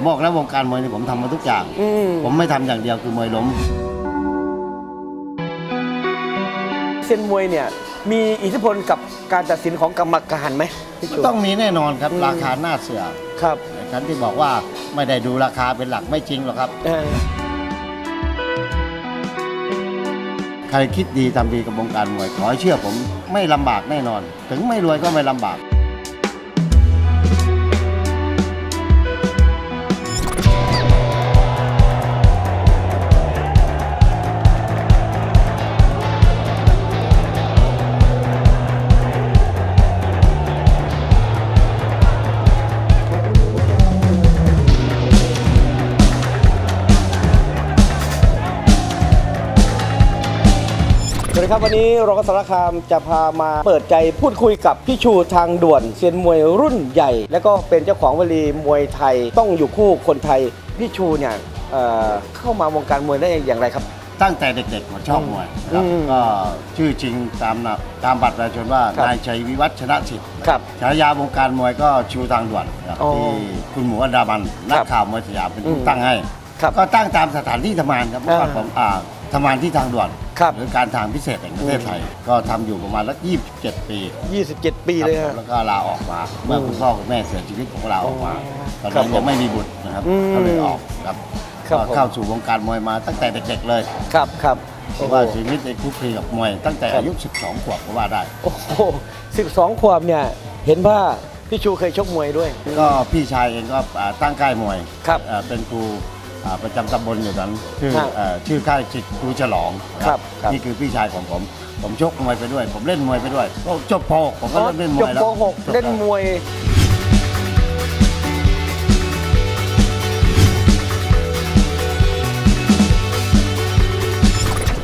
ผมบอกแล้ววงการมวยนี่ผมทำมาทุกอย่าง อืมผมไม่ทำอย่างเดียวคือมวยล้ม เซียนมวยเนี่ยมีอิทธิพลกับการตัดสินของกรรมการไหมพี่ชูต้องมีแน่นอนครับ อืม ราคาหน้าเสือครับฉันที่บอกว่าไม่ได้ดูราคาเป็นหลักไม่จริงหรอกครับ เออใครคิดดีทำดีกับวงการมวยขอให้เชื่อผมไม่ลำบากแน่นอน ถึงไม่รวยก็ไม่ลำบาก ดีครับวันนี้รองสารคามจะพามาเปิดใจพูดคุยกับพี่ชูทางด่วนเซียนมวยรุ่นใหญ่ และก็เป็นเจ้าของวลีมวยไทยต้องอยู่คู่คนไทยพี่ชูเนี่ยเอ่อเข้ามาวงการมวยได้อย่างไรครับ ตั้งแต่เด็กๆผมชอบมวยนะครับอืมก็ชื่อจริงตามนะตามบัตรประชาชนว่าครับ นายชัยวิวัฒน์ชนะสิทธิ์ครับ ฉายาวงการมวยก็ชูทางด่วนนะครับอ๋อที่คุณหมูอันดามันนักข่าวมวยสยามเป็นผู้อืมตั้งให้ ครับก็ตั้งตามสถานที่ทำงานครับเมื่อก่อนอ่า ผมอ่า ทำงานที่ทางด่วนครับ หรือการทางพิเศษแห่งประเทศไทย ก็ทำอยู่ประมาณละ27 ปี27 ปีครับเลยผมฮะ แล้วก็ลาออกมา เมื่อคุณพ่อคุณแม่เสียชีวิตผมก็ลาออกมาตอ๋ออนครันั้บนยังไม่มีบุตรนะครับอืมก็เลยออกครับครับก็ผม เข้าสู่วงการมวยมาตั้งแต่เด็กๆเลยครับครับเพราะว่าชีวิตในคุกคีกับมวย ตั้งแต่ครับ อายุ 12 ขวบก็ว่าได้ โอ้โห12ขวบเนี่ย เห็นว่าพี่ชูเคยชกมวยด้วย ก็พี่ชายเองก็อ่าตั้งค่ายมวยครับเอ่อเป็นครู อ่าประจำตำบลอยู่นั้นชื่อครับเอ่อชื่อค่ายจิตครูฉลองนะครับครับ นี่คือพี่ชายของผม ผมชกมวยไปด้วย ผมเล่นมวยไปด้วยก็จบพอผมก็เริ่มเล่นมจวบยแล้วป .6 เล่นมวย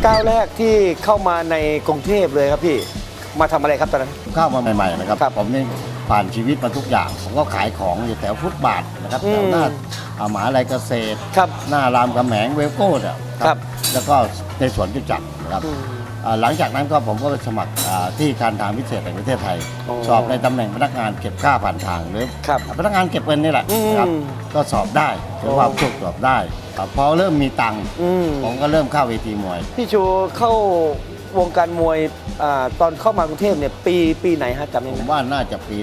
ก้าวแรกที่เข้ามาในกรุงเทพเลยครับพี่ มาทำอะไรครับตอนนั้น เข้ามาใหม่ๆนะครับครับผมนี่ผ่านชีวิตมาทุกอย่าง ผมก็ขายของอยู่แถวฟุตบาทนะครับอืมแถวหน้า อ่ามหาลัยเกษตร ครับ หน้ารามคำแหงเวลโก้เนี่ยครับ แล้วก็ในสวนจุจักรนะครับอืมอ่าหลังจากนั้นก็ผมก็ไปสมัครอ่าที่การทางพิเศษแห่งประเทศไทยอ๋อสอบในตำแหน่งพนักงานเก็บค่าผ่านทางหรือครับพนักงานเก็บเงินนี่แหละอืมนะครับก็สอบได้ถือว่าโอ้ โชคสอบได้ครับพอเริ่มมีตังค์อืมผมก็เริ่มเข้าเวทีมวย พี่ชูเข้าวงการมวยอาตอนเข้ามากรุงเทพเนี่ยปีปีไหนฮะจำได้ผไหมมว่าน่าจะปี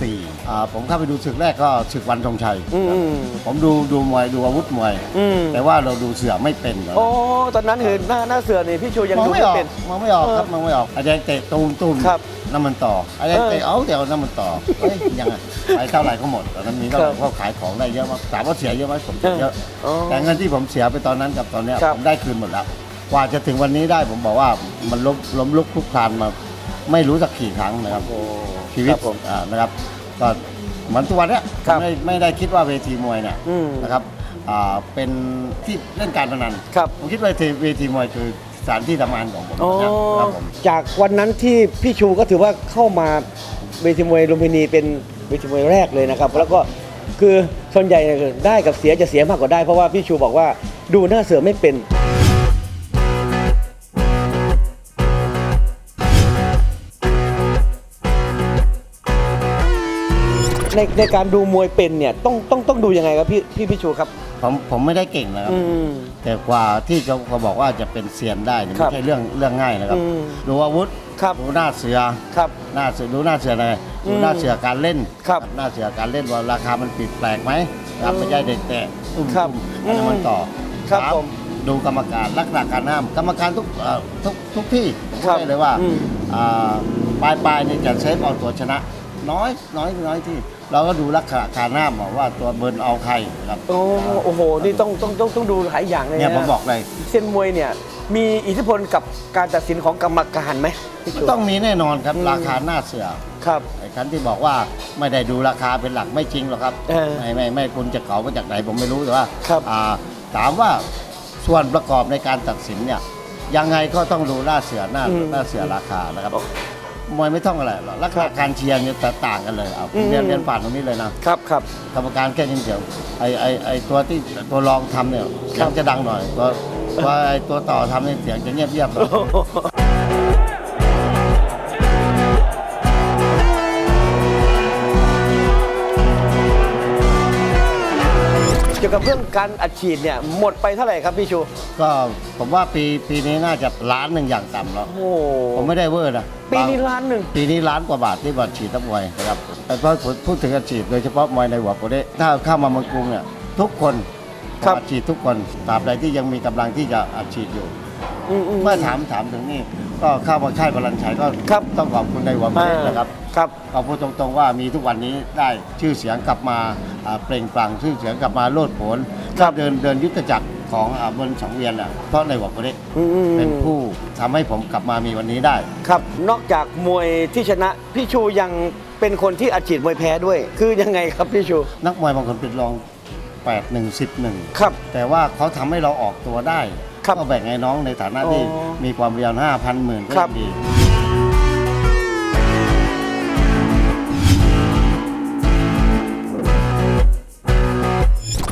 34อ่าผมเข้าไปดูศึกแรกก็ศึกวันธงชัย อืมครับผมดูดูมวยดูอาวุธมวย อืมแต่ว่าเราดูเสือไม่เป็นเลยโอ้ตอนนั้นคือหน้าหน้าเสือนี่พี่ชูยังมองดูไม่ไม่ออกเป็น มองไม่ออกครับเออมองไม่ออกอาจารย์เตะตูมตูมครับน้ำมันต่ออาจารย์เตะเออเอาเดี๋ยวน้ำมันต่อเฮ้ยยังไงไปเท่าไหร่ก็หมดตอนนั้นมีเท่าไหร่ครับก็ขายของได้เยอะมากถามว่าเสียเยอะไหมผมเสียเยอะอ๋อแต่เงินที่ผมเสียไปตอนนั้นกับตอนเนี้ยครับ ผมได้คืนหมดแล้วกว่าจะถึงวันนี้ได้ผมบอกว่ามันล้มล้มลุกคลุกคลานมา ไม่รู้สักกี่ครั้งนะครับโอ้ชีวิตครับผมอ่านะครับก็เหมือนทุกวันเนี้ยครับไม่ไม่ได้คิดว่าเวทีมวยเนี่ยอืม นะครับอ่าเป็นที่เล่นการพนันครับ ผมคิดว่าเวทีเวทีมวยคือสถานที่ทำงานของผมอ๋อ นะครับผม จากวันนั้นที่พี่ชูก็ถือว่าเข้ามาเวทีมวยลุมพินีเป็นเวทีมวยแรกเลยนะครับ แล้วก็คือส่วนใหญ่เนี่ยคือได้กับเสียจะเสียมากกว่าได้เพราะว่าพี่ชูบอกว่าดูหน้าเสือไม่เป็น ในในการดูมวยเป็นเนี่ยต้องต้องต้องดูยังไงครับพี่พี่พี่ชูครับ ผมผมไม่ได้เก่งนะครับ อืม แต่กว่าที่จะเขาบอกว่าจะเป็นเซียนได้เนี่ยครัไม่บใช่เรื่องเรื่องง่ายนะครับ อืมดูอาวุธครับดูหน้าเสือครับหน้าเสือดูหน้าเสืออะไรอืดูมหน้าเสือการเล่นครับหน้าเสือการเล่นว่าราคามันผิดแปลกไหมครับอืมไม่ใช่เด็กแต่ตุ้มครับตุ้มอันนั้นมันต่อครับสาผมดูกรรมการลักษณะการห้าม กรรมการทุกเอ่อทุกทุกที่ผมครับพูดได้เลยว่าอืม อ่าปลายปลายเนี่ยจะเซฟเอาตัวชนะ น้อยน้อยน้อยที่ เราก็ดูลักษณะการห้ามว่าตัวเบิร์นเอาใครครับโอ้โอ้โหนี่ต้องต้องต้องต้องดูหลายอย่างเลยเนี่ยนะผมบอกเลย เส้นมวยเนี่ยมีอิทธิพลกับการตัดสินของกรรมการไหมพี่ชูต้องมีแน่นอนครับอืม ราคาหน้าเสือครับ ไอ้คันที่บอกว่าไม่ได้ดูราคาเป็นหลักไม่จริงหรอกครับเออไม่ไม่ไม่คุณจะเขามาจากไหนผมไม่รู้แต่ว่าครับ อ่าถามว่าส่วนประกอบในการตัดสินเนี่ยยังไงก็ต้องดูหน้าเสือหน้าอืมหน้าเสือราคานะครับอ๋อ มวยไม่ต้องอะไรหรอกลักษครัณะบการเชียร์เนี่ยแต่ต่างกันเลยเอาอืมเรียนเรียนผ่านตรงนี้เลยนะครับครับกรรมการแค่นี้เดียวไอไอไอตัวที่ตัวรองทำเนี่ยครัยับงจะดังหน่อยตัวตัวไอตัวต่อทำเนี่ยเสียงจะเงียบเงียบๆหน่อย ยวกับเรื่องการอัดฉีดเนี่ยหมดไปเท่าไหร่ครับพี่ชู ก็ผมว่าปีปีนี้น่าจะล้านหนึ่งอย่างต่ำแล้ว โอ้ ผมไม่ได้เวอร์นะปีนี้ล้านหนึ่ง ปีนี้ล้านกว่าบาทที่บัตรฉีดนักมวยนะครับแต่พอพูดถึงการฉีดโดยเฉพาะมวยในหัวโปรเดถ้าเข้ามาเมืองกรุงเนี่ยทุกคนอัดฉีดทุกคนตราบใดที่ยังมีกำลังที่จะอัดฉีดอยู่ อืมอืม เมื่อถามถามถึงนี่ ก็เข้ามาค่ายบรัญชัยก็ครับต้องขอบคุณในหัวโปรเดนะครับครับเอาพูดตรงๆว่ามีทุกวันนี้ได้ชื่อเสียงกลับมาอ่าเปล่งปลั่งชื่อเสียงกลับมาโลดโผนครับเดินเดินยุทธจักรของอาบนสังเวียนอะเพราะในหัวโปรเดอืมอืม เป็นผู้ทำให้ผมกลับมามีวันนี้ได้ ครับ นอกจากมวยที่ชนะ พี่ชูยังเป็นคนที่อัดฉีดมวยแพ้ด้วย คือยังไงครับพี่ชู นักมวยบางคนเป็นรอง8 1 10 1 ครับ แต่ว่าเขาทำให้เราออกตัวได้ ครับก็แบ่งให้น้องในฐานะที่อ๋อมีความเรียนห้าพันหมื่นก็ครับยังดี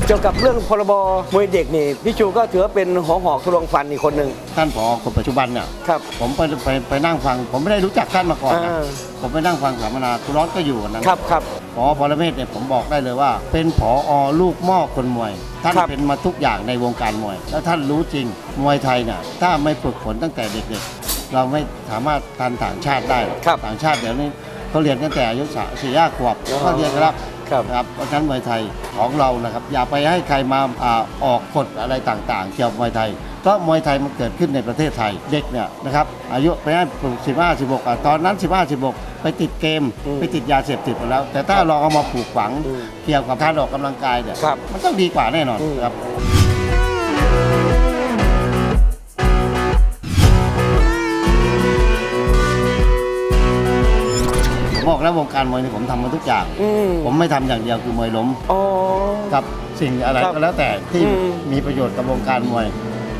เกี่ยวกับเรื่องพรบมวยเด็กนี่พี่ชูก็ถือว่าเป็นหอหอกทะลวงฟันอีกคนหนึ่งท่านผอคนปัจจุบันเนี่ย ครับ ผมไปไปไปนั่งฟัง ผมไม่ได้รู้จักท่านมาก่อนนะอ่า ผมไปนั่งฟังสัมมนาคุณร้อนก็อยู่วันนั้น ครับครับ พอปรเมศเนี่ยผมบอกได้เลยว่า เป็นผออลูกหม้อคนมวย ท่านครับ เป็นมาทุกอย่างในวงการมวย แล้วท่านรู้จริงมวยไทยเนี่ยถ้าไม่ฝึกฝนตั้งแต่เด็กๆ เราไม่สามารถทันต่างชาติได้หรอกครับต่างชาติเดี๋ยวนี้เขาเรียนตั้งแต่อายุสามสี่ห้าขวบอ๋อก็เรียนกันแล้ว ครับนะครับเพราะฉะนั้นมวยไทยของเรานะครับอย่าไปให้ใครมาอาออกกฎอะไรต่างๆ เกี่ยวกับมวยไทยเพราะมวยไทยมันเกิดขึ้นในประเทศไทยเด็กเนี่ยนะครับอายุไปให้ปลูกสิบห้าสิบหกตอนนั้นสิบห้าสิบหก ไปติดเกม อืมไปติดยาเสพติดหมดแล้ว แต่ถ้าเราเอามาปลูกฝังอืมเกี่ยวกับการออกกำลังกายเนี่ยครับมันต้องดีกว่าแน่นอนอืม ครับ ผมบอกแล้ววงการมวยนี่ผมทำมาทุกอย่าง อืมผมไม่ทำอย่างเดียวคือมวยล้มอ๋อ กับสิ่งอะไรครับก็แล้วแต่ที่อืมมีประโยชน์กับวงการมวย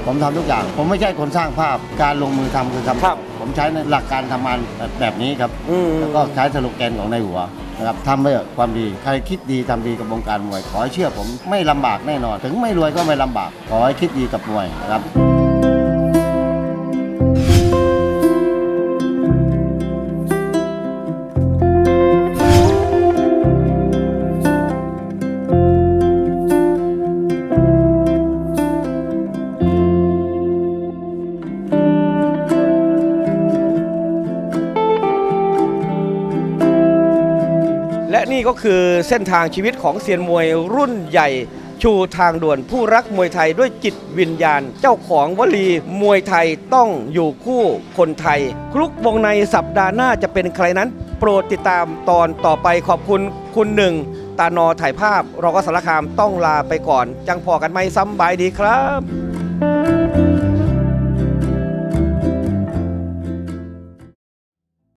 ผมทำทุกอย่าง ผมไม่ใช่คนสร้างภาพการลงมือทำคือทำครับ ผมใช้ในหลักการทำงานแบบนี้ครับ อืม แล้วก็ใช้สโลแกนของในหัวนะครับทำเพื่อความดี ใครคิดดีทำดีกับวงการมวย ขอให้เชื่อผมไม่ลำบากแน่นอน ถึงไม่รวยก็ไม่ลำบาก ขอให้คิดดีกับมวยนะครับ และนี่ก็คือเส้นทางชีวิตของเซียนมวยรุ่นใหญ่ ชูทางด่วนผู้รักมวยไทยด้วยจิตวิญญาณ เจ้าของวลีมวยไทยต้องอยู่คู่คนไทย คลุกวงในสัปดาห์หน้าจะเป็นใครนั้น โปรดติดตามตอนต่อไปขอบคุณคุณหนึ่ง ตานอถ่ายภาพ เราก็สารคามต้องลาไปก่อน จังพอกันไหมซ้ำบายดีครับ